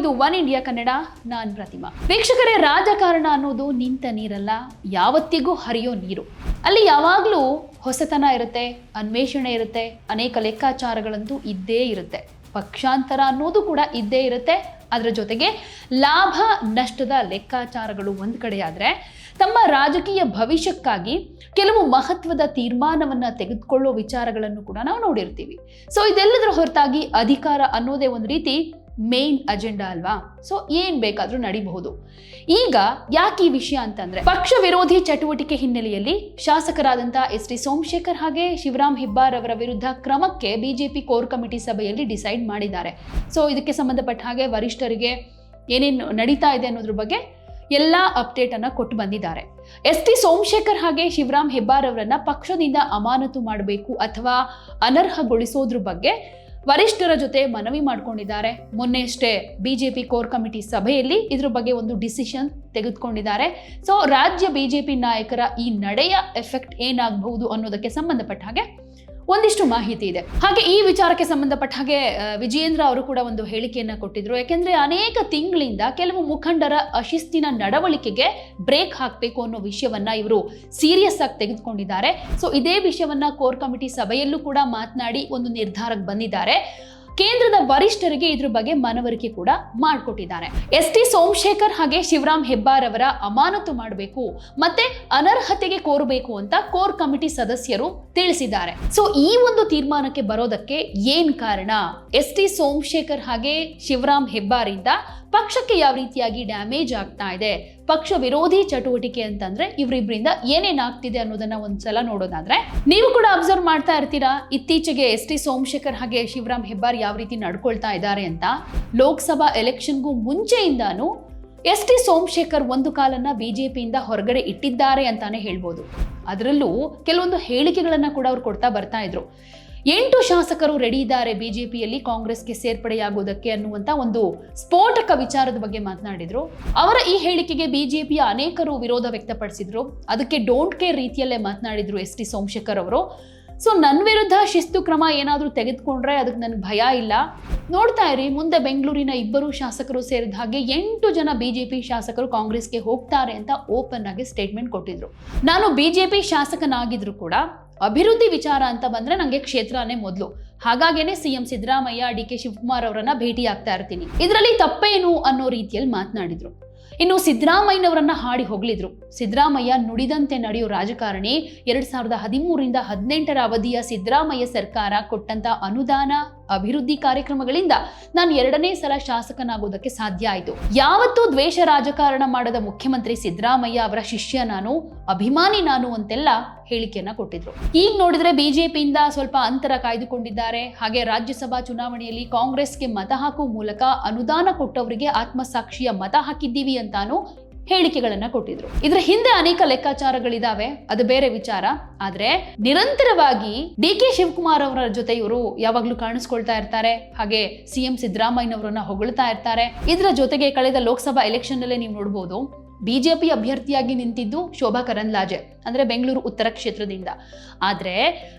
ಇದು one India Kannada, ನಾನ್ ಪ್ರತಿಮಾ. ವೀಕ್ಷಕರೇ, ರಾಜಕಾರಣ ಅನ್ನೋದು ನಿಂತ ನೀರಲ್ಲ, ಯಾವತ್ತಿಗೂ ಹರಿಯೋ ನೀರು. ಅಲ್ಲಿ ಯಾವಾಗಲೂ ಹೊಸತನ ಇರುತ್ತೆ, ಅನ್ವೇಷಣೆ ಇರುತ್ತೆ, ಅನೇಕ ಲೆಕ್ಕಾಚಾರಗಳಂತೂ ಇದ್ದೇ ಇರುತ್ತೆ. ಪಕ್ಷಾಂತರ ಅನ್ನೋದು ಕೂಡ ಇದ್ದೇ ಇರುತ್ತೆ. ಅದರ ಜೊತೆಗೆ ಲಾಭ, ನಷ್ಟದ ಲೆಕ್ಕಾಚಾರಗಳು ಒಂದು ಕಡೆ ತಮ್ಮ ರಾಜಕೀಯ ಭವಿಷ್ಯಕ್ಕಾಗಿ ಕೆಲವು ಮಹತ್ವದ ತೀರ್ಮಾನವನ್ನು ತೆಗೆದುಕೊಳ್ಳೋ ವಿಚಾರಗಳನ್ನು ಕೂಡ ನಾವು ನೋಡಿರ್ತೀವಿ. ಸೊ ಇದೆಲ್ಲದರ ಹೊರತಾಗಿ ಅಧಿಕಾರ ಅನ್ನೋದೇ ಒಂದು ರೀತಿ ಮೇನ್ ಅಜೆಂಡಾ ಅಲ್ವಾ? ಸೊ ಏನ್ ಬೇಕಾದ್ರೂ ನಡಿಬಹುದು. ಈಗ ಯಾಕೆ ಈ ವಿಷಯ ಅಂತಂದ್ರೆ, ಪಕ್ಷ ವಿರೋಧಿ ಚಟುವಟಿಕೆ ಹಿನ್ನೆಲೆಯಲ್ಲಿ ಶಾಸಕರಾದಂತಹ ಎಸ್ ಟಿ ಸೋಮಶೇಖರ್ ಹಾಗೆ ಶಿವರಾಮ್ ಹೆಬ್ಬಾರ್ ಅವರ ವಿರುದ್ಧ ಕ್ರಮಕ್ಕೆ ಬಿಜೆಪಿ ಕೋರ್ ಕಮಿಟಿ ಸಭೆಯಲ್ಲಿ ಡಿಸೈಡ್ ಮಾಡಿದ್ದಾರೆ. ಸೊ ಇದಕ್ಕೆ ಸಂಬಂಧಪಟ್ಟ ಹಾಗೆ ವರಿಷ್ಠರಿಗೆ ಏನೇನು ನಡೀತಾ ಇದೆ ಅನ್ನೋದ್ರ ಬಗ್ಗೆ ಎಲ್ಲ ಅಪ್ಡೇಟ್ ಅನ್ನ ಕೊಟ್ಟು ಬಂದಿದ್ದಾರೆ. ಎಸ್ ಟಿ ಸೋಮಶೇಖರ್ ಹಾಗೆ ಶಿವರಾಮ್ ಹೆಬ್ಬಾರ್ ಅವರನ್ನ ಪಕ್ಷದಿಂದ ಅಮಾನತು ಮಾಡಬೇಕು ಅಥವಾ ಅನರ್ಹಗೊಳಿಸೋದ್ರ ಬಗ್ಗೆ ವರಿಷ್ಠರ ಜೊತೆ ಮನವಿ ಮಾಡಿಕೊಂಡಿದ್ದಾರೆ. ಮೊನ್ನೆಯಷ್ಟೇ ಬಿಜೆಪಿ ಕೋರ್ ಕಮಿಟಿ ಸಭೆಯಲ್ಲಿ ಇದ್ರ ಬಗ್ಗೆ ಒಂದು ಡಿಸಿಷನ್ ತೆಗೆದುಕೊಂಡಿದ್ದಾರೆ. ಸೊ ರಾಜ್ಯ ಬಿಜೆಪಿ ನಾಯಕರ ಈ ನಡೆಯ ಎಫೆಕ್ಟ್ ಏನಾಗಬಹುದು ಅನ್ನೋದಕ್ಕೆ ಸಂಬಂಧಪಟ್ಟ ಹಾಗೆ ಒಂದಿಷ್ಟು ಮಾಹಿತಿ ಇದೆ. ಹಾಗೆ ಈ ವಿಚಾರಕ್ಕೆ ಸಂಬಂಧಪಟ್ಟ ಹಾಗೆ ವಿಜಯೇಂದ್ರ ಅವರು ಕೂಡ ಒಂದು ಹೇಳಿಕೆಯನ್ನ ಕೊಟ್ಟಿದ್ರು. ಯಾಕೆಂದ್ರೆ ಅನೇಕ ತಿಂಗಳಿಂದ ಕೆಲವು ಮುಖಂಡರ ಅಶಿಸ್ತಿನ ನಡವಳಿಕೆಗೆ ಬ್ರೇಕ್ ಹಾಕಬೇಕು ಅನ್ನೋ ವಿಷಯವನ್ನ ಇವರು ಸೀರಿಯಸ್ ಆಗಿ ತೆಗೆದುಕೊಂಡಿದ್ದಾರೆ. ಸೊ ಇದೇ ವಿಷಯವನ್ನ ಕೋರ್ ಕಮಿಟಿ ಸಭೆಯಲ್ಲೂ ಕೂಡ ಮಾತನಾಡಿ ಒಂದು ನಿರ್ಧಾರಕ್ಕೆ ಬಂದಿದ್ದಾರೆ. ಕೇಂದ್ರದ ವರಿಷ್ಠರಿಗೆ ಇದ್ರ ಬಗ್ಗೆ ಮನವರಿಕೆ ಕೂಡ ಮಾಡಿಕೊಟ್ಟಿದ್ದಾರೆ. ಎಸ್ ಟಿ ಸೋಮಶೇಖರ್ ಹಾಗೆ ಶಿವರಾಮ್ ಹೆಬ್ಬಾರ್ ಅವರ ಅಮಾನತು ಮಾಡಬೇಕು, ಮತ್ತೆ ಅನರ್ಹತೆಗೆ ಕೋರಬೇಕು ಅಂತ ಕೋರ್ ಕಮಿಟಿ ಸದಸ್ಯರು ತಿಳಿಸಿದ್ದಾರೆ. ಸೊ ಈ ಒಂದು ತೀರ್ಮಾನಕ್ಕೆ ಬರೋದಕ್ಕೆ ಏನ್ ಕಾರಣ? ಎಸ್ ಟಿ ಸೋಮಶೇಖರ್ ಹಾಗೆ ಶಿವರಾಮ್ ಹೆಬ್ಬಾರಿಂದ ಪಕ್ಷಕ್ಕೆ ಯಾವ ರೀತಿಯಾಗಿ ಡ್ಯಾಮೇಜ್ ಆಗ್ತಾ ಇದೆ? ಪಕ್ಷ ವಿರೋಧಿ ಚಟುವಟಿಕೆ ಅಂತಂದ್ರೆ ಇವರಿಬ್ಬರಿಂದ ಏನೇನ್ ಆಗ್ತಿದೆ ಅನ್ನೋದನ್ನ ಒಂದ್ಸಲ ನೋಡೋದಾದ್ರೆ, ನೀವು ಕೂಡ ಅಬ್ಸರ್ವ್ ಮಾಡ್ತಾ ಇರ್ತೀರಾ? ಇತ್ತೀಚೆಗೆ ಎಸ್ ಟಿ ಸೋಮಶೇಖರ್ ಹಾಗೆ ಶಿವರಾಮ್ ಹೆಬ್ಬಾರ್ ಯಾವ ರೀತಿ ನಡ್ಕೊಳ್ತಾ ಇದ್ದಾರೆ ಅಂತ? ಲೋಕಸಭಾ ಎಲೆಕ್ಷನ್ಗೂ ಮುಂಚೆಯಿಂದಾನು ಎಸ್ ಟಿ ಸೋಮಶೇಖರ್ ಒಂದು ಕಾಲನ್ನ ಬಿಜೆಪಿಯಿಂದ ಹೊರಗಡೆ ಇಟ್ಟಿದ್ದಾರೆ ಅಂತಾನೆ ಹೇಳ್ಬೋದು. ಅದರಲ್ಲೂ ಕೆಲವೊಂದು ಹೇಳಿಕೆಗಳನ್ನ ಕೂಡ ಅವ್ರು ಕೊಡ್ತಾ ಬರ್ತಾ ಇದ್ರು. ಎಂಟು ಶಾಸಕರು ರೆಡಿ ಇದ್ದಾರೆ ಬಿಜೆಪಿಯಲ್ಲಿ ಕಾಂಗ್ರೆಸ್ಗೆ ಸೇರ್ಪಡೆಯಾಗುವುದಕ್ಕೆ ಅನ್ನುವಂತ ಒಂದು ಸ್ಫೋಟಕ ವಿಚಾರದ ಬಗ್ಗೆ ಮಾತನಾಡಿದ್ರು. ಅವರ ಈ ಹೇಳಿಕೆಗೆ ಬಿಜೆಪಿಯ ಅನೇಕರು ವಿರೋಧ ವ್ಯಕ್ತಪಡಿಸಿದ್ರು. ಅದಕ್ಕೆ ಡೋಂಟ್ ಕೇರ್ ರೀತಿಯಲ್ಲೇ ಮಾತನಾಡಿದ್ರು ಎಸ್ ಟಿ ಸೋಮಶೇಖರ್ ಅವರು. ಸೊ ನನ್ನ ವಿರುದ್ಧ ಶಿಸ್ತು ಕ್ರಮ ಏನಾದರೂ ತೆಗೆದುಕೊಂಡ್ರೆ ಅದಕ್ಕೆ ನನಗೆ ಭಯ ಇಲ್ಲ. ನೋಡ್ತಾ ಇರಿ, ಮುಂದೆ ಬೆಂಗಳೂರಿನ ಇಬ್ಬರು ಶಾಸಕರು ಸೇರಿದ ಹಾಗೆ ಎಂಟು ಜನ ಬಿಜೆಪಿ ಶಾಸಕರು ಕಾಂಗ್ರೆಸ್ಗೆ ಹೋಗ್ತಾರೆ ಅಂತ ಓಪನ್ ಆಗಿ ಸ್ಟೇಟ್ಮೆಂಟ್ ಕೊಟ್ಟಿದ್ರು. ನಾನು ಬಿಜೆಪಿ ಶಾಸಕನಾಗಿದ್ರು ಕೂಡ ಅಭಿವೃದ್ಧಿ ವಿಚಾರ ಅಂತ ಬಂದ್ರೆ ನನಗೆ ಕ್ಷೇತ್ರನೇ ಮೊದಲು. ಹಾಗಾಗೇನೆ CM Siddaramaiah, D K Shivakumar ಅವರನ್ನ ಭೇಟಿ ಆಗ್ತಾ ಇರ್ತೀನಿ. ಇದರಲ್ಲಿ ತಪ್ಪೇನು ಅನ್ನೋ ರೀತಿಯಲ್ಲಿ ಮಾತನಾಡಿದ್ರು. ಇನ್ನು ಸಿದ್ದರಾಮಯ್ಯನವರನ್ನ ಹಾಡಿ ಹೊಗಳಿದ್ರು. ಸಿದ್ದರಾಮಯ್ಯ ನುಡಿದಂತೆ ನಡೆಯೋ ರಾಜಕಾರಣಿ, ಎರಡ್ ಸಾವಿರದ ಹದಿಮೂರಿಂದ ಹದಿನೆಂಟರ ಅವಧಿಯ ಸಿದ್ದರಾಮಯ್ಯ ಸರ್ಕಾರ ಕೊಟ್ಟಂತ ಅನುದಾನ ಅಭಿವೃದ್ಧಿ ಕಾರ್ಯಕ್ರಮಗಳಿಂದ ನಾನು ಎರಡನೇ ಸಲ ಶಾಸಕನಾಗೋದಕ್ಕೆ ಸಾಧ್ಯ ಆಯಿತು. ಯಾವತ್ತೂ ದ್ವೇಷ ರಾಜಕಾರಣ ಮಾಡದ ಮುಖ್ಯಮಂತ್ರಿ ಸಿದ್ದರಾಮಯ್ಯ ಅವರ ಶಿಷ್ಯ ನಾನು, ಅಭಿಮಾನಿ ನಾನು ಅಂತೆಲ್ಲ ಹೇಳಿಕೆಯನ್ನ ಕೊಟ್ಟಿದ್ರು. ಈಗ ನೋಡಿದ್ರೆ ಬಿಜೆಪಿಯಿಂದ ಸ್ವಲ್ಪ ಅಂತರ ಕಾಯ್ದುಕೊಂಡಿದ್ದಾರೆ. ಹಾಗೆ ರಾಜ್ಯಸಭಾ ಚುನಾವಣೆಯಲ್ಲಿ ಕಾಂಗ್ರೆಸ್ಗೆ ಮತ ಹಾಕುವ ಮೂಲಕ ಅನುದಾನ ಕೊಟ್ಟವರಿಗೆ ಆತ್ಮಸಾಕ್ಷಿಯ ಮತ ಹಾಕಿದ್ದೀವಿ ಅಂತಾನು ಹೇಳಿಕೆಗಳನ್ನ ಕೊಟ್ಟಿದ್ರು. ಇದ್ರ ಹಿಂದೆ ಅನೇಕ ಲೆಕ್ಕಾಚಾರಗಳಿದಾವೆ. ಅದು ಬೇರೆ ವಿಚಾರ. ಆದ್ರೆ ನಿರಂತರವಾಗಿ ಡಿ ಕೆ ಶಿವಕುಮಾರ್ ಅವರ ಜೊತೆ ಇವರು ಯಾವಾಗ್ಲೂ ಕಾಣಿಸ್ಕೊಳ್ತಾ ಇರ್ತಾರೆ. ಹಾಗೆ ಸಿಎಂ ಸಿದ್ದರಾಮಯ್ಯನವರನ್ನ ಹೊಗಳ್ತಾ ಇರ್ತಾರೆ. ಇದರ ಜೊತೆಗೆ ಕಳೆದ ಲೋಕಸಭಾ ಎಲೆಕ್ಷನ್ ನಲ್ಲೇ ನೀವು ನೋಡಬಹುದು ಬಿಜೆಪಿ ಅಭ್ಯರ್ಥಿಯಾಗಿ ನಿಂತಿದ್ದು ಶೋಭಾ ಕರಂದ್ಲಾಜೆ. ಅಂದ್ರೆ ಬೆಂಗಳೂರು ಉತ್ತರ ಕ್ಷೇತ್ರದಿಂದ. ಆದ್ರೆ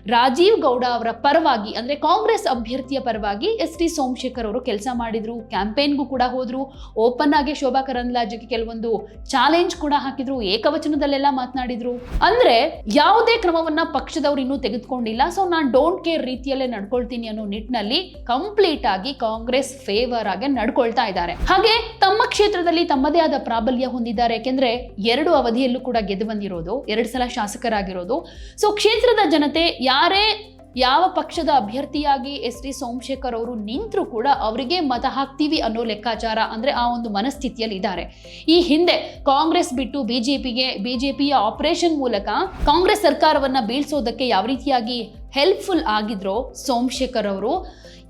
ರಾಜೀವ್ ಗೌಡ ಅವರ ಪರವಾಗಿ, ಅಂದ್ರೆ ಕಾಂಗ್ರೆಸ್ ಅಭ್ಯರ್ಥಿಯ ಪರವಾಗಿ ಎಸ್ ಟಿ ಸೋಮಶೇಖರ್ ಅವರು ಕೆಲಸ ಮಾಡಿದ್ರು, ಕ್ಯಾಂಪೇನ್ಗೂ ಕೂಡ ಹೋದ್ರು, ಓಪನ್ ಆಗಿ ಶೋಭಾ ಕರಂದ್ಲಾಜೆಗೆ ಕೆಲವೊಂದು ಚಾಲೆಂಜ್ ಕೂಡ ಹಾಕಿದ್ರು, ಏಕವಚನದಲ್ಲೆಲ್ಲ ಮಾತನಾಡಿದ್ರು. ಅಂದ್ರೆ ಯಾವುದೇ ಕ್ರಮವನ್ನ ಪಕ್ಷದವರು ಇನ್ನೂ ತೆಗೆದುಕೊಂಡಿಲ್ಲ. ಸೊ ನಾನು ಡೋಂಟ್ ಕೇರ್ ರೀತಿಯಲ್ಲೇ ನಡ್ಕೊಳ್ತೀನಿ ಅನ್ನೋ ನಿಟ್ಟಿನಲ್ಲಿ ಕಂಪ್ಲೀಟ್ ಆಗಿ ಕಾಂಗ್ರೆಸ್ ಫೇವರ್ ಆಗಿ ನಡ್ಕೊಳ್ತಾ ಇದ್ದಾರೆ. ಹಾಗೆ ತಮ್ಮ ಕ್ಷೇತ್ರದಲ್ಲಿ ತಮ್ಮದೇ ಆದ ಪ್ರಾಬಲ್ಯ ಹೊಂದಿದ್ದಾರೆ. ಯಾಕೆಂದ್ರೆ ಎರಡು ಅವಧಿಯಲ್ಲೂ ಕೂಡ ಗೆದ್ದು ಬಂದಿರೋದು, ಎರಡು ಸಲ ಶಾಸಕರಾಗಿರೋದು. ಸೊ ಕ್ಷೇತ್ರದ ಜನತೆ ಯಾರೇ ಯಾವ ಪಕ್ಷದ ಅಭ್ಯರ್ಥಿಯಾಗಿ ಎಸ್ ಟಿ ಸೋಮಶೇಖರ್ ಅವರು ನಿಂತರೂ ಕೂಡ ಅವರಿಗೆ ಮತ ಹಾಕ್ತೀವಿ ಅನ್ನೋ ಲೆಕ್ಕಾಚಾರ ಅಂದರೆ ಆ ಒಂದು ಮನಸ್ಥಿತಿಯಲ್ಲಿ ಇದ್ದಾರೆ. ಈ ಹಿಂದೆ ಕಾಂಗ್ರೆಸ್ ಬಿಟ್ಟು ಬಿಜೆಪಿಗೆ ಪಿಯ ಆಪರೇಷನ್ ಮೂಲಕ ಕಾಂಗ್ರೆಸ್ ಸರ್ಕಾರವನ್ನು ಬೀಳ್ಸೋದಕ್ಕೆ ಯಾವ ರೀತಿಯಾಗಿ ಹೆಲ್ಪ್ಫುಲ್ ಆಗಿದ್ರೋ ಸೋಮಶೇಖರ್ ಅವರು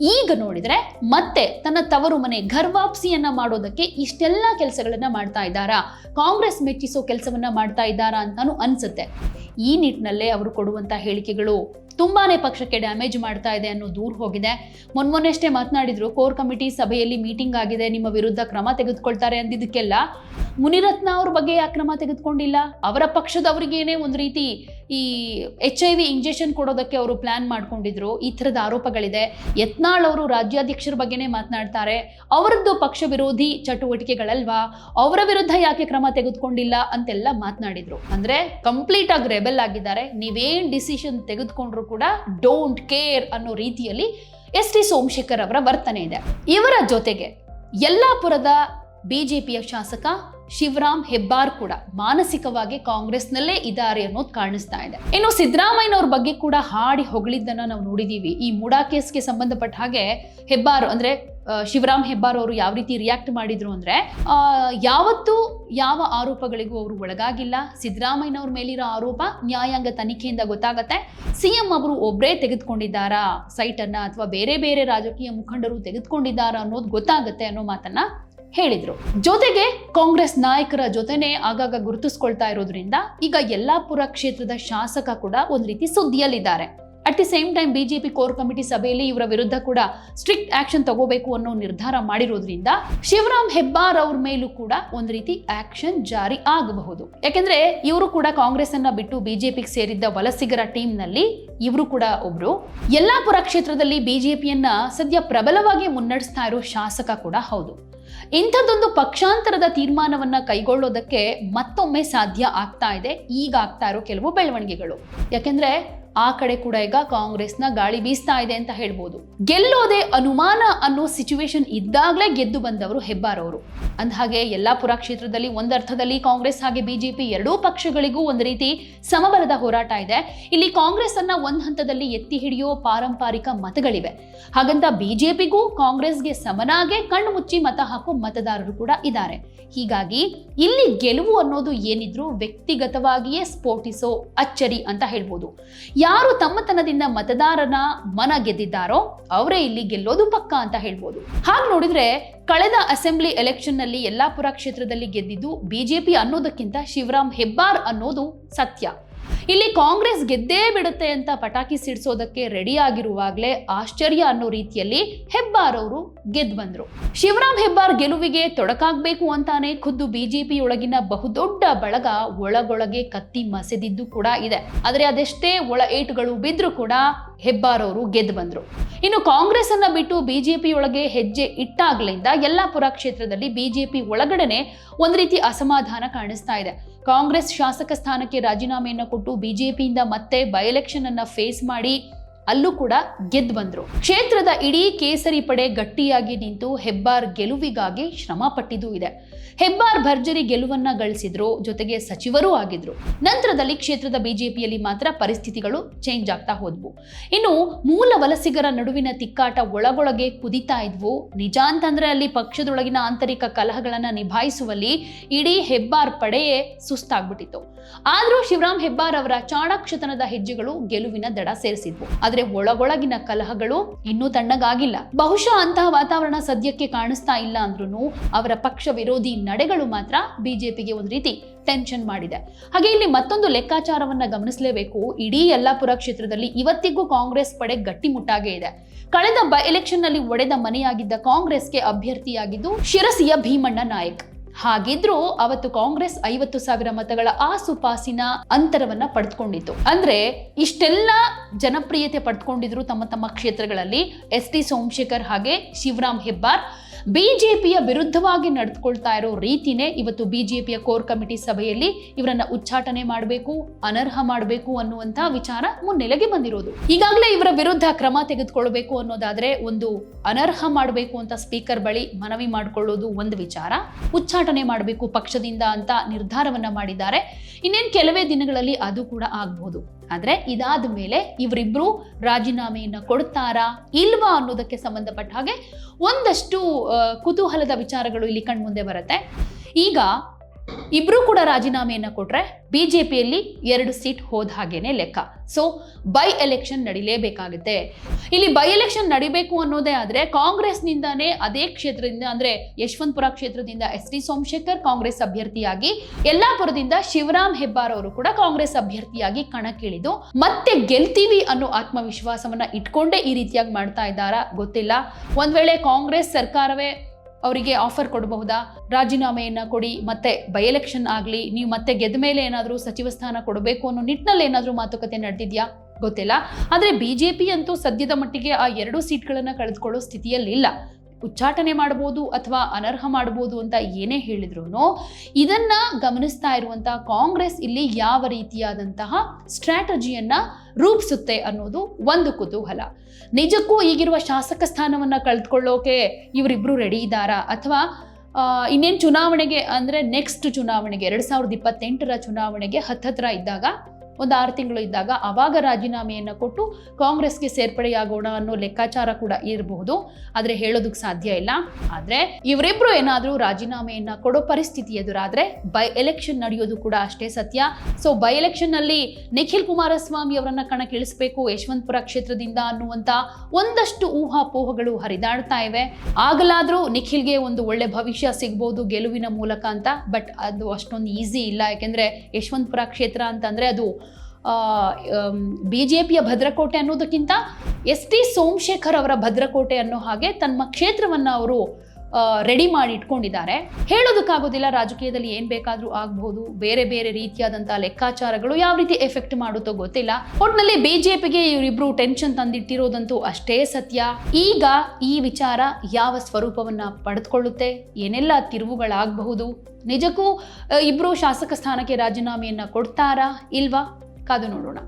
ಈಗ ನೋಡಿದ್ರೆ ಮತ್ತೆ ತನ್ನ ತವರು ಮನೆ ಗರ್ವಾಪ್ಸಿಯನ್ನ ಮಾಡೋದಕ್ಕೆ ಇಷ್ಟೆಲ್ಲ ಕೆಲಸಗಳನ್ನ ಮಾಡ್ತಾ ಇದ್ದಾರಾ? ಕಾಂಗ್ರೆಸ್ ಮೆಚ್ಚಿಸೋ ಕೆಲಸವನ್ನ ಮಾಡ್ತಾ ಇದ್ದಾರಾ ಅಂತಾನು ಅನ್ಸುತ್ತೆ. ಈ ನಿಟ್ಟಿನಲ್ಲೇ ಅವರು ಕೊಡುವಂತ ಹೇಳಿಕೆಗಳು ತುಂಬಾನೇ ಪಕ್ಷಕ್ಕೆ ಡ್ಯಾಮೇಜ್ ಮಾಡ್ತಾ ಇದೆ ಅನ್ನೋ ದೂರು ಹೋಗಿದೆ. ಮೊನ್ಮೊನ್ನೆಷ್ಟೇ ಮಾತನಾಡಿದ್ರು, ಕೋರ್ ಕಮಿಟಿ ಸಭೆಯಲ್ಲಿ ಮೀಟಿಂಗ್ ಆಗಿದೆ, ನಿಮ್ಮ ವಿರುದ್ಧ ಕ್ರಮ ತೆಗೆದುಕೊಳ್ತಾರೆ ಅಂದಿದ್ದಕ್ಕೆಲ್ಲ ಮುನಿರತ್ನ ಅವ್ರ ಬಗ್ಗೆ ಯಾಕೆ ಕ್ರಮ ತೆಗೆದುಕೊಂಡಿಲ್ಲ? ಅವರ ಪಕ್ಷದವರಿಗೇನೆ ಒಂದು ರೀತಿ ಈ ಎಚ್ ಐ ವಿ ಇಂಜೆಕ್ಷನ್ ಕೊಡೋದಕ್ಕೆ ಅವರು ಪ್ಲಾನ್ ಮಾಡ್ಕೊಂಡಿದ್ರು, ಈ ಥರದ ಆರೋಪಗಳಿದೆ. ಯತ್ನಾಳ್ ಅವರು ರಾಜ್ಯಾಧ್ಯಕ್ಷರ ಬಗ್ಗೆನೇ ಮಾತನಾಡ್ತಾರೆ, ಅವರದ್ದು ಪಕ್ಷ ವಿರೋಧಿ ಚಟುವಟಿಕೆಗಳಲ್ವಾ? ಅವರ ವಿರುದ್ಧ ಯಾಕೆ ಕ್ರಮ ತೆಗೆದುಕೊಂಡಿಲ್ಲ ಅಂತೆಲ್ಲ ಮಾತನಾಡಿದ್ರು. ಅಂದ್ರೆ ಕಂಪ್ಲೀಟ್ ಆಗಿ ರೆಬೆಲ್ ಆಗಿದ್ದಾರೆ, ನೀವೇನ್ ಡಿಸಿಷನ್ ತೆಗೆದುಕೊಂಡ್ರು ಕೂಡ ಡೋಂಟ್ ಕೇರ್ ಅನ್ನೋ ರೀತಿಯಲ್ಲಿ ಎಸ್ ಟಿ ಸೋಮಶೇಖರ್ ಅವರ ವರ್ತನೆ ಇದೆ. ಇವರ ಜೊತೆಗೆ ಯಲ್ಲಾಪುರದ ಬಿಜೆಪಿಯ ಶಾಸಕ ಶಿವರಾಮ್ ಹೆಬ್ಬಾರ್ ಕೂಡ ಮಾನಸಿಕವಾಗಿ ಕಾಂಗ್ರೆಸ್ನಲ್ಲೇ ಇದ್ದಾರೆ ಅನ್ನೋದು ಕಾಣಿಸ್ತಾ ಇದೆ. ಇನ್ನು ಸಿದ್ದರಾಮಯ್ಯನವ್ರ ಬಗ್ಗೆ ಕೂಡ ಹಾಡಿ ಹೊಗಳಿದ್ದನ್ನ ನಾವು ನೋಡಿದೀವಿ. ಈ ಮುಡಾ ಕೇಸ್ಗೆ ಸಂಬಂಧಪಟ್ಟ ಹಾಗೆ ಹೆಬ್ಬಾರ್ ಅಂದ್ರೆ ಶಿವರಾಮ್ ಹೆಬ್ಬಾರ್ ಅವರು ಯಾವ ರೀತಿ ರಿಯಾಕ್ಟ್ ಮಾಡಿದ್ರು ಅಂದ್ರೆ ಯಾವತ್ತೂ ಯಾವ ಆರೋಪಗಳಿಗೂ ಅವರು ಒಳಗಾಗಿಲ್ಲ. ಸಿದ್ದರಾಮಯ್ಯನವ್ರ ಮೇಲಿರೋ ಆರೋಪ ನ್ಯಾಯಾಂಗ ತನಿಖೆಯಿಂದ ಗೊತ್ತಾಗತ್ತೆ. ಸಿಎಂ ಅವರು ಒಬ್ಬರೇ ತೆಗೆದುಕೊಂಡಿದ್ದಾರಾ ಸೈಟ್ ಅನ್ನ ಅಥವಾ ಬೇರೆ ಬೇರೆ ರಾಜಕೀಯ ಮುಖಂಡರು ತೆಗೆದುಕೊಂಡಿದ್ದಾರಾ ಅನ್ನೋದು ಗೊತ್ತಾಗತ್ತೆ ಅನ್ನೋ ಮಾತನ್ನ ಹೇಳಿದ್ರು. ಜೊತೆಗೆ ಕಾಂಗ್ರೆಸ್ ನಾಯಕರ ಜೊತೆನೆ ಆಗಾಗ ಗುರುತಿಸ್ಕೊಳ್ತಾ ಇರೋದ್ರಿಂದ ಈಗ ಯಲ್ಲಾಪುರ ಕ್ಷೇತ್ರದ ಶಾಸಕ ಕೂಡ ಒಂದು ರೀತಿ ಸುದ್ದಿಯಲ್ಲಿದ್ದಾರೆ. At the same time BJP core committee ಸಭೆಯಲ್ಲಿ ಇವರ ವಿರುದ್ಧ ಕೂಡ ಸ್ಟ್ರಿಕ್ಟ್ ಆಕ್ಷನ್ ತಗೋಬೇಕು ಅನ್ನೋ ನಿರ್ಧಾರ ಮಾಡಿರೋದ್ರಿಂದ ಶಿವರಾಮ್ ಹೆಬ್ಬಾರ್ ಅವ್ರ ಮೇಲೂ ಕೂಡ ಒಂದ್ ರೀತಿ ಆಕ್ಷನ್ ಜಾರಿ ಆಗಬಹುದು. ಯಾಕೆಂದ್ರೆ ಇವರು ಕೂಡ ಕಾಂಗ್ರೆಸ್ ಅನ್ನ ಬಿಟ್ಟು ಬಿಜೆಪಿಗೆ ಸೇರಿದ್ದ ವಲಸಿಗರ ಟೀಮ್ನಲ್ಲಿ ಇವರು ಕೂಡ ಒಬ್ರು. ಯಲ್ಲಾಪುರ ಕ್ಷೇತ್ರದಲ್ಲಿ ಬಿಜೆಪಿಯನ್ನ ಸದ್ಯ ಪ್ರಬಲವಾಗಿ ಮುನ್ನಡೆಸ್ತಾ ಇರೋ ಶಾಸಕ ಕೂಡ ಹೌದು. ಇಂಥದ್ದೊಂದು ಪಕ್ಷಾಂತರದ ತೀರ್ಮಾನವನ್ನ ಕೈಗೊಳ್ಳೋದಕ್ಕೆ ಮತ್ತೊಮ್ಮೆ ಸಾಧ್ಯ ಆಗ್ತಾ ಇದೆ, ಈಗ ಆಗ್ತಾ ಇರೋ ಕೆಲವು ಬೆಳವಣಿಗೆಗಳು. ಯಾಕೆಂದ್ರೆ ಆ ಕಡೆ ಕೂಡ ಈಗ ಕಾಂಗ್ರೆಸ್ನ ಗಾಳಿ ಬೀಸ್ತಾ ಇದೆ ಅಂತ ಹೇಳ್ಬೋದು. ಗೆಲ್ಲೋದೆ ಅನುಮಾನ ಅನ್ನೋ ಸಿಚುವೇಶನ್ ಇದ್ದಾಗಲೇ ಗೆದ್ದು ಬಂದವರು ಹೆಬ್ಬಾರ್ ಅವರು. ಅಂದಹಾಗೆ ಯಲ್ಲಾಪುರ ಕ್ಷೇತ್ರದಲ್ಲಿ ಒಂದರ್ಥದಲ್ಲಿ ಕಾಂಗ್ರೆಸ್ ಹಾಗೆ ಬಿಜೆಪಿ ಎರಡೂ ಪಕ್ಷಗಳಿಗೂ ಒಂದು ರೀತಿ ಸಮಬಲದ ಹೋರಾಟ ಇದೆ. ಇಲ್ಲಿ ಕಾಂಗ್ರೆಸ್ ಅನ್ನ ಒಂದ್ ಹಂತದಲ್ಲಿ ಎತ್ತಿ ಹಿಡಿಯೋ ಪಾರಂಪರಿಕ ಮತಗಳಿವೆ. ಹಾಗಂತ ಬಿಜೆಪಿಗೂ ಕಾಂಗ್ರೆಸ್ಗೆ ಸಮನಾಗೆ ಕಣ್ಣು ಮುಚ್ಚಿ ಮತ ಹಾಕೋ ಮತದಾರರು ಕೂಡ ಇದ್ದಾರೆ. ಹೀಗಾಗಿ ಇಲ್ಲಿ ಗೆಲುವು ಅನ್ನೋದು ಏನಿದ್ರು ವ್ಯಕ್ತಿಗತವಾಗಿಯೇ ಸ್ಫೋಟಿಸೋ ಅಚ್ಚರಿ ಅಂತ ಹೇಳ್ಬೋದು. ಯಾರು ತಮ್ಮತನದಿಂದ ಮತದಾರನ ಮನ ಗೆದ್ದಿದ್ದಾರೋ ಅವರೇ ಇಲ್ಲಿ ಗೆಲ್ಲೋದು ಪಕ್ಕ ಅಂತ ಹೇಳ್ಬೋದು. ಹಾಗೆ ನೋಡಿದ್ರೆ ಕಳೆದ ಅಸೆಂಬ್ಲಿ ಎಲೆಕ್ಷನ್ನಲ್ಲಿ ಯಲ್ಲಾಪುರ ಕ್ಷೇತ್ರದಲ್ಲಿ ಗೆದ್ದಿದ್ದು ಬಿಜೆಪಿ ಅನ್ನೋದಕ್ಕಿಂತ ಶಿವರಾಮ್ ಹೆಬ್ಬಾರ್ ಅನ್ನೋದು ಸತ್ಯ. ಇಲ್ಲಿ ಕಾಂಗ್ರೆಸ್ ಗೆದ್ದೇ ಬಿಡುತ್ತೆ ಅಂತ ಪಟಾಕಿ ಸಿಡಿಸೋದಕ್ಕೆ ರೆಡಿ ಆಗಿರುವಾಗಲೇ ಆಶ್ಚರ್ಯ ಅನ್ನೋ ರೀತಿಯಲ್ಲಿ ಹೆಬ್ಬಾರ್ ಅವರು ಗೆದ್ದು ಬಂದ್ರು. ಶಿವರಾಮ್ ಹೆಬ್ಬಾರ್ ಗೆಲುವಿಗೆ ತೊಡಕಾಗಬೇಕು ಅಂತಾನೆ ಖುದ್ದು ಬಿಜೆಪಿ ಒಳಗಿನ ಬಹುದೊಡ್ಡ ಬಳಗ ಒಳಗೊಳಗೆ ಕತ್ತಿ ಮಸೆದಿದ್ದು ಕೂಡ ಇದೆ. ಆದರೆ ಅದೆಷ್ಟೇ ಒಳ ಏಟುಗಳು ಬಿದ್ದರೂ ಕೂಡ ಹೆಬ್ಬಾರ್ ಅವರು ಗೆದ್ದು ಬಂದ್ರು. ಇನ್ನು ಕಾಂಗ್ರೆಸ್ ಅನ್ನ ಬಿಟ್ಟು ಬಿಜೆಪಿ ಒಳಗೆ ಹೆಜ್ಜೆ ಇಟ್ಟಾಗ್ಲಿಂದ ಯಲ್ಲಾಪುರ ಕ್ಷೇತ್ರದಲ್ಲಿ ಬಿಜೆಪಿ ಒಳಗಡೆನೆ ಒಂದು ರೀತಿ ಅಸಮಾಧಾನ ಕಾಣಿಸ್ತಾ ಇದೆ. ಕಾಂಗ್ರೆಸ್ ಶಾಸಕ ಸ್ಥಾನಕ್ಕೆ ರಾಜೀನಾಮೆಯನ್ನು ಕೊಟ್ಟು ಬಿಜೆಪಿಯಿಂದ ಮತ್ತೆ ಬೈ ಎಲೆಕ್ಷನ್ ಅನ್ನ ಫೇಸ್ ಮಾಡಿ ಅಲ್ಲೂ ಕೂಡ ಗೆದ್ದು ಬಂದರು. ಕ್ಷೇತ್ರದ ಇಡೀ ಕೇಸರಿ ಪಡೆ ಗಟ್ಟಿಯಾಗಿ ನಿಂತು ಹೆಬ್ಬಾರ್ ಗೆಲುವಿಗಾಗಿ ಶ್ರಮ ಪಟ್ಟಿದ್ದು ಇದೆ. ಹೆಬ್ಬಾರ್ ಭರ್ಜರಿ ಗೆಲುವನ್ನ ಗಳಿಸಿದ್ರು, ಜೊತೆಗೆ ಸಚಿವರೂ ಆಗಿದ್ರು. ನಂತರದಲ್ಲಿ ಕ್ಷೇತ್ರದ ಬಿಜೆಪಿಯಲ್ಲಿ ಮಾತ್ರ ಪರಿಸ್ಥಿತಿಗಳು ಚೇಂಜ್ ಆಗ್ತಾ ಹೋದ್ವು. ಇನ್ನು ಮೂಲ ವಲಸಿಗರ ನಡುವಿನ ತಿಕ್ಕಾಟ ಒಳಗೊಳಗೆ ಕುದಿತಾ ಇದ್ವು. ನಿಜ ಅಂತಂದ್ರೆ ಅಲ್ಲಿ ಪಕ್ಷದೊಳಗಿನ ಆಂತರಿಕ ಕಲಹಗಳನ್ನ ನಿಭಾಯಿಸುವಲ್ಲಿ ಇಡೀ ಹೆಬ್ಬಾರ್ ಪಡೆಯೇ ಸುಸ್ತಾಗ್ಬಿಟ್ಟಿತ್ತು. ಆದ್ರೂ ಶಿವರಾಮ್ ಹೆಬ್ಬಾರ್ ಅವರ ಚಾಣಾಕ್ಷತನದ ಹೆಜ್ಜೆಗಳು ಗೆಲುವಿನ ದಡ ಸೇರಿಸಿದ್ವು. ಆದ್ರೆ ಒಳಗೊಳಗಿನ ಕಲಹಗಳು ಇನ್ನೂ ತಣ್ಣಗಾಗಿಲ್ಲ. ಬಹುಶಃ ಅಂತಹ ವಾತಾವರಣ ಸದ್ಯಕ್ಕೆ ಕಾಣಿಸ್ತಾ ಇಲ್ಲ ಅಂದ್ರೂ ಅವರ ಪಕ್ಷ ವಿರೋಧಿ ನಡೆಗಳು ಮಾತ್ರ ಬಿಜೆಪಿಗೆ ಒಂದು ರೀತಿ ಟೆನ್ಷನ್ ಮಾಡಿದೆ. ಹಾಗೆ ಇಲ್ಲಿ ಮತ್ತೊಂದು ಲೆಕ್ಕಾಚಾರವನ್ನ ಗಮನಿಸಲೇಬೇಕು. ಇಡೀ ಯಲ್ಲಾಪುರ ಕ್ಷೇತ್ರದಲ್ಲಿ ಇವತ್ತಿಗೂ ಕಾಂಗ್ರೆಸ್ ಪಡೆ ಗಟ್ಟಿಮುಟ್ಟಾಗೇ ಇದೆ. ಕಳೆದ ಬೈ ಎಲೆಕ್ಷನ್ನಲ್ಲಿ ಒಡೆದ ಮನೆಯಾಗಿದ್ದ ಕಾಂಗ್ರೆಸ್ಗೆ ಅಭ್ಯರ್ಥಿಯಾಗಿದ್ದು ಶಿರಸಿಯ ಭೀಮಣ್ಣ ನಾಯಕ್. ಹಾಗಿದ್ರೂ ಅವತ್ತು ಕಾಂಗ್ರೆಸ್ ಐವತ್ತು ಸಾವಿರ ಮತಗಳ ಆಸುಪಾಸಿನ ಅಂತರವನ್ನ ಪಡೆದುಕೊಂಡಿತ್ತು. ಅಂದ್ರೆ ಇಷ್ಟೆಲ್ಲ ಜನಪ್ರಿಯತೆ ಪಡೆದುಕೊಂಡಿದ್ರು ತಮ್ಮ ತಮ್ಮ ಕ್ಷೇತ್ರಗಳಲ್ಲಿ ಎಸ್ ಟಿ ಸೋಮಶೇಖರ್ ಹಾಗೆ ಶಿವರಾಮ್ ಹೆಬ್ಬಾರ್. ಬಿಜೆಪಿಯ ವಿರುದ್ಧವಾಗಿ ನಡೆದುಕೊಳ್ತಾ ಇರೋ ರೀತಿನೇ ಇವತ್ತು ಬಿಜೆಪಿಯ ಕೋರ್ ಕಮಿಟಿ ಸಭೆಯಲ್ಲಿ ಇವರನ್ನ ಉಚ್ಚಾಟನೆ ಮಾಡಬೇಕು, ಅನರ್ಹ ಮಾಡಬೇಕು ಅನ್ನುವಂತಹ ವಿಚಾರ ಮುನ್ನೆಲೆಗೆ ಬಂದಿರೋದು. ಈಗಾಗಲೇ ಇವರ ವಿರುದ್ಧ ಕ್ರಮ ತೆಗೆದುಕೊಳ್ಬೇಕು ಅನ್ನೋದಾದ್ರೆ ಒಂದು ಅನರ್ಹ ಮಾಡಬೇಕು ಅಂತ ಸ್ಪೀಕರ್ ಬಳಿ ಮನವಿ ಮಾಡಿಕೊಳ್ಳೋದು ಒಂದು ವಿಚಾರ. ಉಚ್ಚಾಟನೆ ಮಾಡಬೇಕು ಪಕ್ಷದಿಂದ ಅಂತ ನಿರ್ಧಾರವನ್ನ ಮಾಡಿದ್ದಾರೆ. ಇನ್ನೇನು ಕೆಲವೇ ದಿನಗಳಲ್ಲಿ ಅದು ಕೂಡ ಆಗ್ಬಹುದು ಆದ್ರೆ ಇದಾದ ಮೇಲೆ ಇವರಿಬ್ಬರು ರಾಜೀನಾಮೆಯನ್ನು ಕೊಡ್ತಾರಾ ಇಲ್ವಾ ಅನ್ನೋದಕ್ಕೆ ಸಂಬಂಧಪಟ್ಟ ಹಾಗೆ ಒಂದಷ್ಟು ಕುತೂಹಲದ ವಿಚಾರಗಳು ಇಲ್ಲಿ ಕಣ್ಮುಂದೆ ಬರುತ್ತೆ. ಈಗ ಇಬ್ರು ಕೂಡ ರಾಜೀನಾಮೆಯನ್ನ ಕೊಟ್ರೆ ಬಿಜೆಪಿಯಲ್ಲಿ ಎರಡು ಸೀಟ್ ಹೋದ ಹಾಗೇನೆ ಲೆಕ್ಕ. ಸೊ ಬೈ ಎಲೆಕ್ಷನ್ ನಡಿಲೇಬೇಕಾಗುತ್ತೆ. ಇಲ್ಲಿ ಬೈ ಎಲೆಕ್ಷನ್ ನಡಿಬೇಕು ಅನ್ನೋದೇ ಆದ್ರೆ ಕಾಂಗ್ರೆಸ್ನಿಂದಾನೇ ಅದೇ ಕ್ಷೇತ್ರದಿಂದ ಅಂದ್ರೆ ಯಶವಂತಪುರ ಕ್ಷೇತ್ರದಿಂದ ಎಸ್ ಟಿ ಸೋಮಶೇಖರ್ ಕಾಂಗ್ರೆಸ್ ಅಭ್ಯರ್ಥಿಯಾಗಿ, ಯಲ್ಲಾಪುರದಿಂದ ಶಿವರಾಮ್ ಹೆಬ್ಬಾರ್ ಅವರು ಕೂಡ ಕಾಂಗ್ರೆಸ್ ಅಭ್ಯರ್ಥಿಯಾಗಿ ಕಣಕ್ಕಿಳಿದು, ಮತ್ತೆ ಗೆಲ್ತೀವಿ ಅನ್ನೋ ಆತ್ಮವಿಶ್ವಾಸವನ್ನ ಇಟ್ಕೊಂಡೇ ಈ ರೀತಿಯಾಗಿ ಮಾಡ್ತಾ ಇದ್ದಾರಾ ಗೊತ್ತಿಲ್ಲ. ಒಂದ್ ವೇಳೆ ಕಾಂಗ್ರೆಸ್ ಸರ್ಕಾರವೇ ಅವರಿಗೆ ಆಫರ್ ಕೊಡಬಹುದಾ? ರಾಜೀನಾಮೆಯನ್ನ ಕೊಡಿ, ಮತ್ತೆ ಬೈ ಎಲೆಕ್ಷನ್ ಆಗಲಿ, ನೀವು ಮತ್ತೆ ಗೆದ್ದ ಮೇಲೆ ಏನಾದರೂ ಸಚಿವ ಸ್ಥಾನ ಕೊಡಬೇಕು ಅನ್ನೋ ನಿಟ್ಟಿನಲ್ಲಿ ಏನಾದರೂ ಮಾತುಕತೆ ನಡೆದಿದ್ಯಾ? ಗೊತ್ತಿಲ್ಲ. ಆದರೆ ಬಿ ಜೆ ಪಿ ಅಂತೂ ಸದ್ಯದ ಮಟ್ಟಿಗೆ ಆ ಎರಡು ಸೀಟ್ಗಳನ್ನು ಕಳೆದುಕೊಳ್ಳೋ ಸ್ಥಿತಿಯಲ್ಲಿಲ್ಲ. ಉಚ್ಚಾಟನೆ ಮಾಡ್ಬೋದು ಅಥವಾ ಅನರ್ಹ ಮಾಡ್ಬೋದು ಅಂತ ಏನೇ ಹೇಳಿದ್ರು ಇದನ್ನ ಗಮನಿಸ್ತಾ ಇರುವಂತಹ ಕಾಂಗ್ರೆಸ್ ಇಲ್ಲಿ ಯಾವ ರೀತಿಯಾದಂತಹ ಸ್ಟ್ರಾಟಜಿಯನ್ನ ರೂಪಿಸುತ್ತೆ ಅನ್ನೋದು ಒಂದು ಕುತೂಹಲ. ನಿಜಕ್ಕೂ ಈಗಿರುವ ಶಾಸಕ ಸ್ಥಾನವನ್ನ ಕಳೆದುಕೊಳ್ಳೋಕೆ ಇವರಿಬ್ರು ರೆಡಿ ಇದ್ದಾರಾ? ಅಥವಾ ಇನ್ನೇನು ಚುನಾವಣೆಗೆ ಅಂದರೆ ನೆಕ್ಸ್ಟ್ ಚುನಾವಣೆಗೆ, ಎರಡು ಸಾವಿರದ ಇಪ್ಪತ್ತೆಂಟರ ಚುನಾವಣೆಗೆ ಹತ್ತತ್ರ ಇದ್ದಾಗ ಒಂದು ಆರು ತಿಂಗಳು ಇದ್ದಾಗ ಆವಾಗ ರಾಜೀನಾಮೆಯನ್ನು ಕೊಟ್ಟು ಕಾಂಗ್ರೆಸ್ಗೆ ಸೇರ್ಪಡೆಯಾಗೋಣ ಅನ್ನೋ ಲೆಕ್ಕಾಚಾರ ಕೂಡ ಇರಬಹುದು ಆದರೆ ಹೇಳೋದಕ್ಕೆ ಸಾಧ್ಯ ಇಲ್ಲ. ಆದರೆ ಇವರಿಬ್ಬರು ಏನಾದರೂ ರಾಜೀನಾಮೆಯನ್ನು ಕೊಡೋ ಪರಿಸ್ಥಿತಿ ಎದುರಾದರೆ ಬೈ ಎಲೆಕ್ಷನ್ ನಡೆಯೋದು ಕೂಡ ಅಷ್ಟೇ ಸತ್ಯ. ಸೊ ಬೈ ಎಲೆಕ್ಷನ್ನಲ್ಲಿ ನಿಖಿಲ್ ಕುಮಾರಸ್ವಾಮಿ ಅವರನ್ನು ಕಣಕ್ಕಿಳಿಸಬೇಕು ಯಶವಂತಪುರ ಕ್ಷೇತ್ರದಿಂದ ಅನ್ನುವಂಥ ಒಂದಷ್ಟು ಊಹಾಪೋಹಗಳು ಹರಿದಾಡ್ತಾ ಇವೆ. ಆಗಲಾದರೂ ನಿಖಿಲ್ಗೆ ಒಂದು ಒಳ್ಳೆ ಭವಿಷ್ಯ ಸಿಗ್ಬೋದು ಗೆಲುವಿನ ಮೂಲಕ ಅಂತ ಬಟ್ ಅದು ಅಷ್ಟೊಂದು ಈಸಿ ಇಲ್ಲ. ಯಾಕೆಂದರೆ ಯಶವಂತಪುರ ಕ್ಷೇತ್ರ ಅಂತಂದರೆ ಅದು ಬಿ ಜೆ ಪಿಯ ಭದ್ರಕೋಟೆ ಅನ್ನೋದಕ್ಕಿಂತ ಎಸ್ ಟಿ ಸೋಮಶೇಖರ್ ಅವರ ಭದ್ರಕೋಟೆ ಅನ್ನೋ ಹಾಗೆ ತಮ್ಮ ಕ್ಷೇತ್ರವನ್ನು ಅವರು ರೆಡಿ ಮಾಡಿ ಇಟ್ಕೊಂಡಿದ್ದಾರೆ. ಹೇಳೋದಕ್ಕಾಗೋದಿಲ್ಲ, ರಾಜಕೀಯದಲ್ಲಿ ಏನು ಬೇಕಾದರೂ ಆಗಬಹುದು ಬೇರೆ ಬೇರೆ ರೀತಿಯಾದಂಥ ಲೆಕ್ಕಾಚಾರಗಳು ಯಾವ ರೀತಿ ಎಫೆಕ್ಟ್ ಮಾಡುತ್ತೋ ಗೊತ್ತಿಲ್ಲ. ಒಟ್ಟಿನಲ್ಲಿ ಬಿ ಜೆ ಪಿಗೆ ಇವರಿಬ್ರು ಟೆನ್ಷನ್ ತಂದಿಟ್ಟಿರೋದಂತೂ ಅಷ್ಟೇ ಸತ್ಯ. ಈಗ ಈ ವಿಚಾರ ಯಾವ ಸ್ವರೂಪವನ್ನ ಪಡೆದುಕೊಳ್ಳುತ್ತೆ, ಏನೆಲ್ಲ ತಿರುವುಗಳಾಗಬಹುದು, ನಿಜಕ್ಕೂ ಇಬ್ಬರು ಶಾಸಕ ಸ್ಥಾನಕ್ಕೆ ರಾಜೀನಾಮೆಯನ್ನ ಕೊಡ್ತಾರಾ, ಇಲ್ವಾ? ಕಾದು ನೋಡೋಣ.